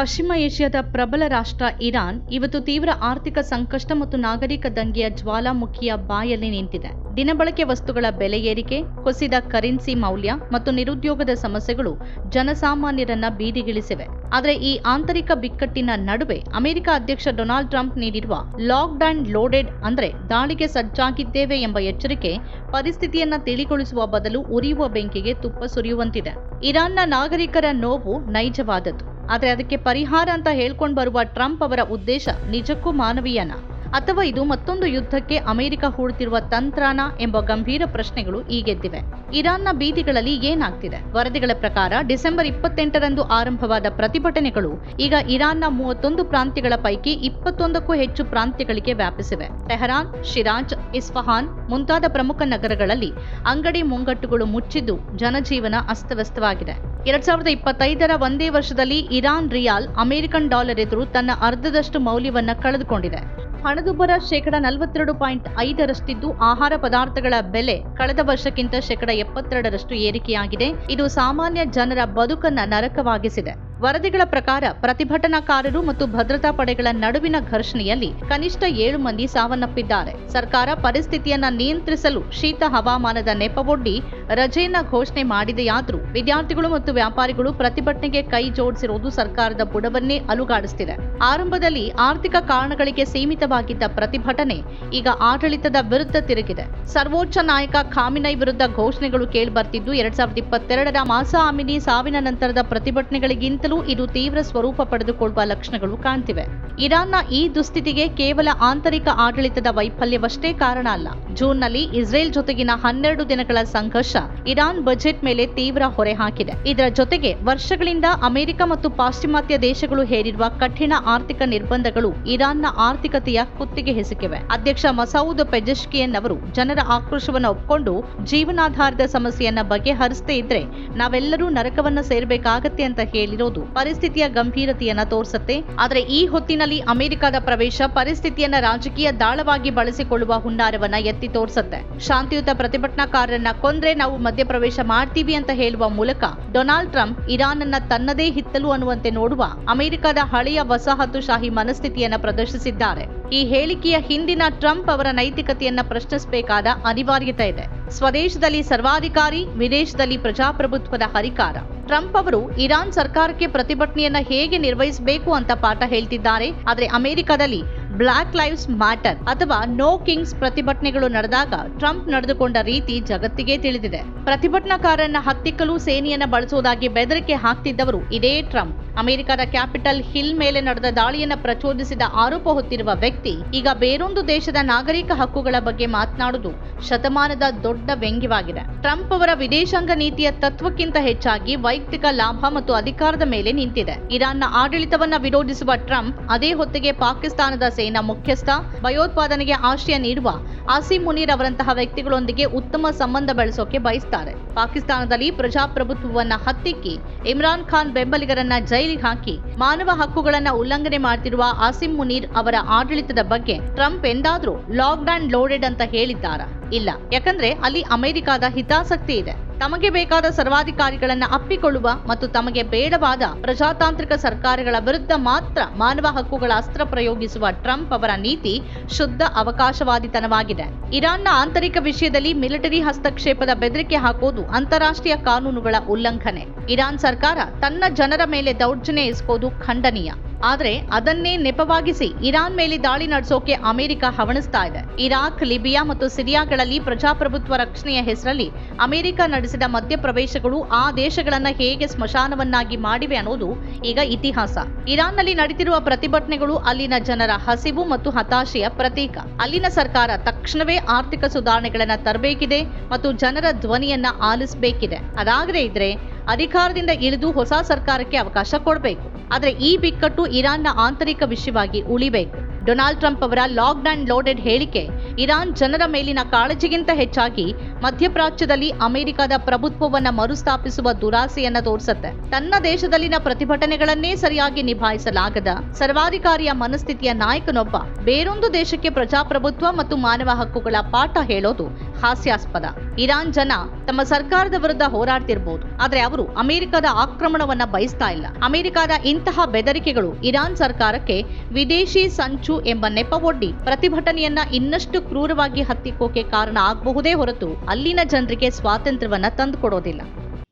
ಪಶ್ಚಿಮ ಏಷ್ಯಾದ ಪ್ರಬಲ ರಾಷ್ಟ್ರ ಇರಾನ್ ಇವತ್ತು ತೀವ್ರ ಆರ್ಥಿಕ ಸಂಕಷ್ಟ ಮತ್ತು ನಾಗರಿಕ ದಂಗೆಯ ಜ್ವಾಲಾಮುಖಿಯ ಬಾಯಲ್ಲಿ ನಿಂತಿದೆ. ದಿನಬಳಕೆ ವಸ್ತುಗಳ ಬೆಲೆ ಏರಿಕೆ, ಕುಸಿದ ಕರೆನ್ಸಿ ಮೌಲ್ಯ ಮತ್ತು ನಿರುದ್ಯೋಗದ ಸಮಸ್ಯೆಗಳು ಜನಸಾಮಾನ್ಯರನ್ನ ಬೀದಿಗಿಳಿಸಿವೆ. ಆದರೆ ಈ ಆಂತರಿಕ ಬಿಕ್ಕಟ್ಟಿನ ನಡುವೆ ಅಮೆರಿಕ ಅಧ್ಯಕ್ಷ ಡೊನಾಲ್ಡ್ ಟ್ರಂಪ್ ನೀಡಿರುವ ಲಾಕ್ಡೌನ್ ಲೋಡೆಡ್ ಅಂದ್ರೆ ದಾಳಿಗೆ ಸಜ್ಜಾಗಿದ್ದೇವೆ ಎಂಬ ಎಚ್ಚರಿಕೆ ಪರಿಸ್ಥಿತಿಯನ್ನ ತಿಳಿಗೊಳಿಸುವ ಬದಲು ಉರಿಯುವ ಬೆಂಕಿಗೆ ತುಪ್ಪ ಸುರಿಯುವಂತಿದೆ. ಇರಾನ್ನ ನಾಗರಿಕರ ನೋವು ನೈಜವಾದದ್ದು. ಆದರೆ ಅದಕ್ಕೆ ಪರಿಹಾರ ಅಂತ ಹೇಳ್ಕೊಂಡು ಬರುವ ಟ್ರಂಪ್ ಅವರ ಉದ್ದೇಶ ನಿಜಕ್ಕೂ ಮಾನವೀಯನ? ಅಥವಾ ಇದು ಮತ್ತೊಂದು ಯುದ್ಧಕ್ಕೆ ಅಮೆರಿಕ ಹೂಡುತ್ತಿರುವ ತಂತ್ರಾನ ಎಂಬ ಗಂಭೀರ ಪ್ರಶ್ನೆಗಳು ಈಗೆದ್ದಿವೆ ಇರಾನ್ನ ಬೀದಿಗಳಲ್ಲಿ ಏನಾಗ್ತಿದೆ? ವರದಿಗಳ ಪ್ರಕಾರ ಡಿಸೆಂಬರ್ ಇಪ್ಪತ್ತೆಂಟರಂದು ಆರಂಭವಾದ ಪ್ರತಿಭಟನೆಗಳು ಈಗ ಇರಾನ್ನ ಮೂವತ್ತೊಂದು ಪ್ರಾಂತ್ಯಗಳ ಪೈಕಿ ಇಪ್ಪತ್ತೊಂದಕ್ಕೂ ಹೆಚ್ಚು ಪ್ರಾಂತ್ಯಗಳಿಗೆ ವ್ಯಾಪಿಸಿವೆ. ಟೆಹರಾನ್ ಶಿರಾಜ್, ಇಸ್ಫಹಾನ್ ಮುಂತಾದ ಪ್ರಮುಖ ನಗರಗಳಲ್ಲಿ ಅಂಗಡಿ ಮುಂಗಟ್ಟುಗಳು ಮುಚ್ಚಿದ್ದು ಜನಜೀವನ ಅಸ್ತವ್ಯಸ್ತವಾಗಿದೆ. ಎರಡ್ ಸಾವಿರದ ಇಪ್ಪತ್ತೈದರ ಒಂದೇ ವರ್ಷದಲ್ಲಿ ಇರಾನ್ ರಿಯಾಲ್ ಅಮೆರಿಕನ್ ಡಾಲರ್ ಎದುರು ತನ್ನ ಅರ್ಧದಷ್ಟು ಮೌಲ್ಯವನ್ನ ಕಳೆದುಕೊಂಡಿದೆ. ಹಣದುಬ್ಬರ ಶೇಕಡ ನಲವತ್ತೆರಡು ಪಾಯಿಂಟ್ ಐದರಷ್ಟಿದ್ದು ಆಹಾರ ಪದಾರ್ಥಗಳ ಬೆಲೆ ಕಳೆದ ವರ್ಷಕ್ಕಿಂತ ಶೇಕಡ ಎಪ್ಪತ್ತೆರಡರಷ್ಟು ಏರಿಕೆಯಾಗಿದೆ. ಇದು ಸಾಮಾನ್ಯ ಜನರ ಬದುಕನ್ನ ನರಕವಾಗಿಸಿದೆ. ವರದಿಗಳ ಪ್ರಕಾರ ಪ್ರತಿಭಟನಾಕಾರರು ಮತ್ತು ಭದ್ರತಾ ಪಡೆಗಳ ನಡುವಿನ ಘರ್ಷಣೆಯಲ್ಲಿ ಕನಿಷ್ಠ ಏಳು ಮಂದಿ ಸಾವನ್ನಪ್ಪಿದ್ದಾರೆ. ಸರ್ಕಾರ ಪರಿಸ್ಥಿತಿಯನ್ನ ನಿಯಂತ್ರಿಸಲು ಶೀತ ಹವಾಮಾನದ ನೆಪವೊಡ್ಡಿ ರಜೆಯನ್ನ ಘೋಷಣೆ ಮಾಡಿದೆಯಾದರೂ ವಿದ್ಯಾರ್ಥಿಗಳು ಮತ್ತು ವ್ಯಾಪಾರಿಗಳು ಪ್ರತಿಭಟನೆಗೆ ಕೈ ಜೋಡಿಸಿರುವುದು ಸರ್ಕಾರದ ಬುಡವನ್ನೇ ಅಲುಗಾಡಿಸುತ್ತಿದೆ ಆರಂಭದಲ್ಲಿ ಆರ್ಥಿಕ ಕಾರಣಗಳಿಗೆ ಸೀಮಿತವಾಗಿದ್ದ ಪ್ರತಿಭಟನೆ ಈಗ ಆಡಳಿತದ ವಿರುದ್ಧ ತಿರುಗಿದೆ. ಸರ್ವೋಚ್ಚ ನಾಯಕ ಖಾಮಿನೈ ವಿರುದ್ಧ ಘೋಷಣೆಗಳು ಕೇಳಿಬರ್ತಿದ್ದು ಎರಡ್ ಸಾವಿರದ ಇಪ್ಪತ್ತೆರಡರ ಮಾಸಾ ಆಮಿನಿ ಸಾವಿನ ನಂತರದ ಇದು ತೀವ್ರ ಸ್ವರೂಪ ಪಡೆದುಕೊಳ್ಳುವ ಲಕ್ಷಣಗಳು ಕಾಣ್ತಿವೆ. ಇರಾನ್ನ ಈ ದುಸ್ಥಿತಿಗೆ ಕೇವಲ ಆಂತರಿಕ ಆಡಳಿತದ ವೈಫಲ್ಯವಷ್ಟೇ ಕಾರಣ ಅಲ್ಲ. ಜೂನ್ನಲ್ಲಿ ಇಸ್ರೇಲ್ ಜೊತೆಗಿನ ಹನ್ನೆರಡು ದಿನಗಳ ಸಂಘರ್ಷ ಇರಾನ್ ಬಜೆಟ್ ಮೇಲೆ ತೀವ್ರ ಹೊರೆ ಹಾಕಿದೆ. ಇದರ ಜೊತೆಗೆ ವರ್ಷಗಳಿಂದ ಅಮೆರಿಕ ಮತ್ತು ಪಾಶ್ಚಿಮಾತ್ಯ ದೇಶಗಳು ಹೇರಿರುವ ಕಠಿಣ ಆರ್ಥಿಕ ನಿರ್ಬಂಧಗಳು ಇರಾನ್ನ ಆರ್ಥಿಕತೆಯ ಕುತ್ತಿಗೆ ಹೆಸಕಿವೆ ಅಧ್ಯಕ್ಷ ಮಸೌದ್ ಪೆಜೆಶ್ಕಿಯನ್ ಅವರು ಜನರ ಆಕ್ರೋಶವನ್ನು ಒಪ್ಪಿಕೊಂಡು ಜೀವನಾಧಾರದ ಸಮಸ್ಯೆಯನ್ನ ಬಗೆಹರಿಸದೇ ಇದ್ರೆ ನಾವೆಲ್ಲರೂ ನರಕವನ್ನ ಸೇರಬೇಕಾಗತ್ತೆ ಅಂತ ಹೇಳಿರೋದು ಪರಿಸ್ಥಿತಿಯ ಗಂಭೀರತೆಯನ್ನ ತೋರಿಸುತ್ತೆ. ಆದರೆ ಈ ಹೊತ್ತಿನಲ್ಲಿ ಅಮೆರಿಕದ ಪ್ರವೇಶ ಪರಿಸ್ಥಿತಿಯನ್ನ ರಾಜಕೀಯ ದಾಳವಾಗಿ ಬಳಸಿಕೊಳ್ಳುವ ಹುನ್ನಾರವನ್ನ ಎತ್ತಿ ತೋರಿಸುತ್ತೆ. ಶಾಂತಿಯುತ ಪ್ರತಿಭಟನಾಕಾರರನ್ನ ಕೊಂದ್ರೆ ನಾವು ಮಧ್ಯಪ್ರವೇಶ ಮಾಡ್ತೀವಿ ಅಂತ ಹೇಳುವ ಮೂಲಕ ಡೊನಾಲ್ಡ್ ಟ್ರಂಪ್ ಇರಾನ್ ಅನ್ನ ತನ್ನದೇ ಹಿತ್ತಲು ಅನ್ನುವಂತೆ ನೋಡುವ ಅಮೆರಿಕದ ಹಳೆಯ ವಸಾಹತುಶಾಹಿ ಮನಸ್ಥಿತಿಯನ್ನ ಪ್ರದರ್ಶಿಸಿದ್ದಾರೆ. ಈ ಹೇಳಿಕೆಯ ಹಿಂದಿನ ಟ್ರಂಪ್ ಅವರ ನೈತಿಕತೆಯನ್ನ ಪ್ರಶ್ನಿಸಬೇಕಾದ ಅನಿವಾರ್ಯತೆ ಇದೆ. ಸ್ವದೇಶದಲ್ಲಿ ಸರ್ವಾಧಿಕಾರಿ, ವಿದೇಶದಲ್ಲಿ ಪ್ರಜಾಪ್ರಭುತ್ವದ ಹರಿಕಾರ. ಟ್ರಂಪ್ ಅವರು ಇರಾನ್ ಸರ್ಕಾರಕ್ಕೆ ಪ್ರತಿಭಟನೆಯನ್ನ ಹೇಗೆ ನಿರ್ವಹಿಸಬೇಕು ಅಂತ ಪಾಠ ಹೇಳ್ತಿದ್ದಾರೆ. ಆದ್ರೆ ಅಮೆರಿಕದಲ್ಲಿ ಬ್ಲಾಕ್ ಲೈವ್ಸ್ ಮ್ಯಾಟರ್ ಅಥವಾ ನೋ ಕಿಂಗ್ಸ್ ಪ್ರತಿಭಟನೆಗಳು ನಡೆದಾಗ ಟ್ರಂಪ್ ನಡೆದುಕೊಂಡ ರೀತಿ ಜಗತ್ತಿಗೆ ತಿಳಿದಿದೆ. ಪ್ರತಿಭಟನಾಕಾರರನ್ನ ಹತ್ತಿಕ್ಕಲು ಸೇನೆಯನ್ನ ಬಳಸುವುದಾಗಿ ಬೆದರಿಕೆ ಹಾಕ್ತಿದ್ದವರು ಇದೇ ಟ್ರಂಪ್ ಅಮೆರಿಕದ ಕ್ಯಾಪಿಟಲ್ ಹಿಲ್ ಮೇಲೆ ನಡೆದ ದಾಳಿಯನ್ನ ಪ್ರಚೋದಿಸಿದ ಆರೋಪ ಹೊತ್ತಿರುವ ವ್ಯಕ್ತಿ ಈಗ ಬೇರೊಂದು ದೇಶದ ನಾಗರಿಕ ಹಕ್ಕುಗಳ ಬಗ್ಗೆ ಮಾತನಾಡುವುದು ಶತಮಾನದ ದೊಡ್ಡ ವ್ಯಂಗ್ಯವಾಗಿದೆ. ಟ್ರಂಪ್ ಅವರ ವಿದೇಶಾಂಗ ನೀತಿಯ ತತ್ವಕ್ಕಿಂತ ಹೆಚ್ಚಾಗಿ ವೈಯಕ್ತಿಕ ಲಾಭ ಮತ್ತು ಅಧಿಕಾರದ ಮೇಲೆ ನಿಂತಿದೆ. ಇರಾನ್ನ ಆಡಳಿತವನ್ನ ವಿರೋಧಿಸುವ ಟ್ರಂಪ್ ಅದೇ ಹೊತ್ತಿಗೆ ಪಾಕಿಸ್ತಾನದ ಸೇನಾ ಮುಖ್ಯಸ್ಥ ಭಯೋತ್ಪಾದನೆಗೆ ಆಶ್ರಯ ನೀಡುವ ಆಸಿಮ್ ಮುನೀರ್ ಅವರಂತಹ ವ್ಯಕ್ತಿಗಳೊಂದಿಗೆ ಉತ್ತಮ ಸಂಬಂಧ ಬೆಳೆಸೋಕೆ ಬಯಸ್ತಾರೆ. ಪಾಕಿಸ್ತಾನದಲ್ಲಿ ಪ್ರಜಾಪ್ರಭುತ್ವವನ್ನ ಹತ್ತಿಕ್ಕಿ ಇಮ್ರಾನ್ ಖಾನ್ ಬೆಂಬಲಿಗರನ್ನ ಜೈಲಿಗೆ ಹಾಕಿ ಮಾನವ ಹಕ್ಕುಗಳನ್ನ ಉಲ್ಲಂಘನೆ ಮಾಡ್ತಿರುವ ಆಸಿಮ್ ಮುನೀರ್ ಅವರ ಆಡಳಿತದ ಬಗ್ಗೆ ಟ್ರಂಪ್ ಎಂದಾದ್ರೂ ಲಾಕ್ಡೌನ್ ಲೋಡೆಡ್ ಅಂತ ಹೇಳಿದ್ದಾರಾ? ಇಲ್ಲ. ಯಾಕಂದ್ರೆ ಅಲ್ಲಿ ಅಮೆರಿಕದ ಹಿತಾಸಕ್ತಿ ಇದೆ. ತಮಗೆ ಬೇಕಾದ ಸರ್ವಾಧಿಕಾರಿಗಳನ್ನ ಅಪ್ಪಿಕೊಳ್ಳುವ ಮತ್ತು ತಮಗೆ ಬೇಡವಾದ ಪ್ರಜಾತಾಂತ್ರಿಕ ಸರ್ಕಾರಗಳ ವಿರುದ್ಧ ಮಾತ್ರ ಮಾನವ ಹಕ್ಕುಗಳ ಅಸ್ತ್ರ ಪ್ರಯೋಗಿಸುವ ಟ್ರಂಪ್ ಅವರ ನೀತಿ ಶುದ್ಧ ಅವಕಾಶವಾದಿತನವಾಗಿದೆ. ಇರಾನ್ನ ಆಂತರಿಕ ವಿಷಯದಲ್ಲಿ ಮಿಲಿಟರಿ ಹಸ್ತಕ್ಷೇಪದ ಬೆದರಿಕೆ ಹಾಕೋದು ಅಂತಾರಾಷ್ಟ್ರೀಯ ಕಾನೂನುಗಳ ಉಲ್ಲಂಘನೆ. ಇರಾನ್ ಸರ್ಕಾರ ತನ್ನ ಜನರ ಮೇಲೆ ದೌರ್ಜನ್ಯ ಎಸಗೋದು ಖಂಡನೀಯ. ಆದ್ರೆ ಅದನ್ನೇ ನೆಪವಾಗಿಸಿ ಇರಾನ್ ಮೇಲೆ ದಾಳಿ ನಡೆಸೋಕೆ ಅಮೆರಿಕ ಹವಣಿಸ್ತಾ ಇದೆ. ಇರಾಕ್, ಲಿಬಿಯಾ ಮತ್ತು ಸಿರಿಯಾಗಳಲ್ಲಿ ಪ್ರಜಾಪ್ರಭುತ್ವ ರಕ್ಷಣೆಯ ಹೆಸರಲ್ಲಿ ಅಮೆರಿಕ ನಡೆಸಿದ ಮಧ್ಯಪ್ರವೇಶಗಳು ಆ ದೇಶಗಳನ್ನ ಹೇಗೆ ಸ್ಮಶಾನವನ್ನಾಗಿ ಮಾಡಿವೆ ಅನ್ನೋದು ಈಗ ಇತಿಹಾಸ. ಇರಾನ್ನಲ್ಲಿ ನಡೆದಿರುವ ಪ್ರತಿಭಟನೆಗಳು ಅಲ್ಲಿನ ಜನರ ಹಸಿವು ಮತ್ತು ಹತಾಶೆಯ ಪ್ರತೀಕ. ಅಲ್ಲಿನ ಸರ್ಕಾರ ತಕ್ಷಣವೇ ಆರ್ಥಿಕ ಸುಧಾರಣೆಗಳನ್ನು ತರಬೇಕಿದೆ ಮತ್ತು ಜನರ ಧ್ವನಿಯನ್ನ ಆಲಿಸಬೇಕಿದೆ. ಅದಾಗದೇ ಇದ್ರೆ ಅಧಿಕಾರದಿಂದ ಇಳಿದು ಹೊಸ ಸರ್ಕಾರಕ್ಕೆ ಅವಕಾಶ ಕೊಡಬೇಕು. ಆದರೆ ಈ ಬಿಕ್ಕಟ್ಟು ಇರಾನ್ನ ಆಂತರಿಕ ವಿಷಯವಾಗಿ ಉಳಿಬೇಕು. ಡೊನಾಲ್ಡ್ ಟ್ರಂಪ್ ಅವರ ಲಾಕ್ಡ್ ಅಂಡ್ ಲೋಡೆಡ್ ಹೇಳಿಕೆ ಇರಾನ್ ಜನರ ಮೇಲಿನ ಕಾಳಜಿಗಿಂತ ಹೆಚ್ಚಾಗಿ ಮಧ್ಯಪ್ರಾಚ್ಯದಲ್ಲಿ ಅಮೆರಿಕದ ಪ್ರಭುತ್ವವನ್ನು ಮರುಸ್ಥಾಪಿಸುವ ದುರಾಸೆಯನ್ನ ತೋರಿಸುತ್ತೆ. ತನ್ನ ದೇಶದಲ್ಲಿನ ಪ್ರತಿಭಟನೆಗಳನ್ನೇ ಸರಿಯಾಗಿ ನಿಭಾಯಿಸಲಾಗದ ಸರ್ವಾಧಿಕಾರಿಯ ಮನಸ್ಥಿತಿಯ ನಾಯಕನೊಬ್ಬ ಬೇರೊಂದು ದೇಶಕ್ಕೆ ಪ್ರಜಾಪ್ರಭುತ್ವ ಮತ್ತು ಮಾನವ ಹಕ್ಕುಗಳ ಪಾಠ ಹೇಳೋದು ಹಾಸ್ಯಾಸ್ಪದ. ಇರಾನ್ ಜನ ತಮ್ಮ ಸರ್ಕಾರದ ವಿರುದ್ಧ ಹೋರಾಡ್ತಿರ್ಬೋದು. ಆದ್ರೆ ಅವರು ಅಮೆರಿಕದ ಆಕ್ರಮಣವನ್ನ ಬಯಸ್ತಾ ಇಲ್ಲ. ಅಮೆರಿಕದ ಇಂತಹ ಬೆದರಿಕೆಗಳು ಇರಾನ್ ಸರ್ಕಾರಕ್ಕೆ ವಿದೇಶಿ ಸಂಚು ಎಂಬ ನೆಪವೊಡ್ಡಿ ಪ್ರತಿಭಟನೆಯನ್ನ ಇನ್ನಷ್ಟು ಕ್ರೂರವಾಗಿ ಹತ್ತಿಕ್ಕೋಕೆ ಕಾರಣ ಆಗಬಹುದೇ ಹೊರತು ಅಲ್ಲಿನ ಜನರಿಗೆ ಸ್ವಾತಂತ್ರ್ಯವನ್ನ ತಂದುಕೊಡೋದಿಲ್ಲ.